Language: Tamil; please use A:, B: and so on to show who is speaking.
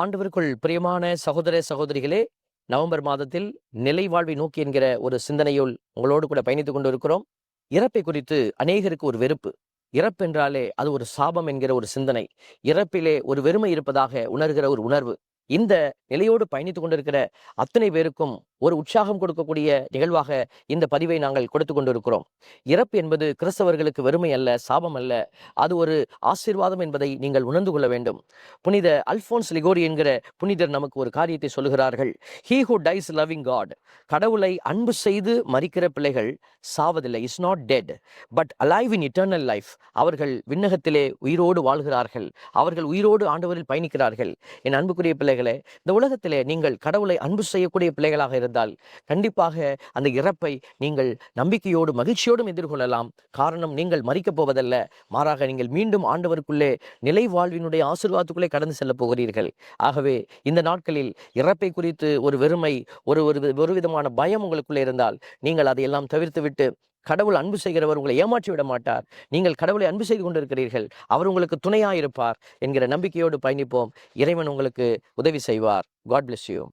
A: ஆண்டவருக்குள் பிரியமான சகோதர சகோதரிகளே நவம்பர் மாதத்தில் நிலை வாழ்வை நோக்கி என்கிற ஒரு சிந்தனையுள் உங்களோடு கூட பயணித்துக் கொண்டிருக்கிறோம். இறப்பை குறித்து அநேகருக்கு ஒரு வெறுப்பு. இறப்பு என்றாலே அது ஒரு சாபம் என்கிற ஒரு சிந்தனை. இறப்பிலே ஒரு வெறுமை இருப்பதாக உணர்கிற ஒரு உணர்வு. இந்த நிலையோடு பயணித்துக் கொண்டிருக்கிற அத்தனை பேருக்கும் ஒரு உற்சாகம் கொடுக்கக்கூடிய நிகழ்வாக இந்த பதிவை நாங்கள் கொடுத்து கொண்டிருக்கிறோம். இறப்பு என்பது கிறிஸ்தவர்களுக்கு வெறுமை அல்ல சாபம் அல்ல. அது ஒரு ஆசீர்வாதம் என்பதை நீங்கள் உணர்ந்து கொள்ள வேண்டும். புனித அல்போன்ஸ் லிகோரி என்கிற புனிதர் நமக்கு ஒரு காரியத்தை சொல்கிறார்கள் he who dies loving God கடவுளை அன்பு செய்து மறிக்கிற பிள்ளைகள் சாவதில்லை is not dead but alive in eternal life அவர்கள் விண்ணகத்திலே உயிரோடு வாழ்கிறார்கள். அவர்கள் உயிரோடு ஆண்டவரில் பயணிக்கிறார்கள். என் அன்புக்குரிய பிள்ளைகளே இந்த உலகத்திலே நீங்கள் கடவுளை அன்பு செய்யக்கூடிய பிள்ளைகளாக இருந்தால் கண்டிப்பாக அந்த இறப்பை நீங்கள் நம்பிக்கையோடு மகிழ்ச்சியோடும் எதிர்கொள்ளலாம். காரணம் நீங்கள் மறிக்கப் போவதல்ல. மாறாக நீங்கள் மீண்டும் ஆண்டவருக்குள்ளே நிலை வாழ்வினுடைய ஆசிர்வாதத்துக்குள்ளே கடந்து செல்ல போகிறீர்கள். ஆகவே இந்த நாட்களில் இறப்பை குறித்து ஒரு வெறுமை ஒரு ஒரு ஒரு விதமான பயம் உங்களுக்குள்ளே இருந்தால் நீங்கள் அதையெல்லாம் தவிர்த்துவிட்டு கடவுள் அன்பு செய்கிறவர் உங்களை ஏமாற்றி விட மாட்டார். நீங்கள் கடவுளை அன்பு செய்து கொண்டிருக்கிறீர்கள். அவர் உங்களுக்கு துணையாயிருப்பார் என்கிற நம்பிக்கையோடு பயணிப்போம். இறைவன் உங்களுக்கு உதவி செய்வார். God bless you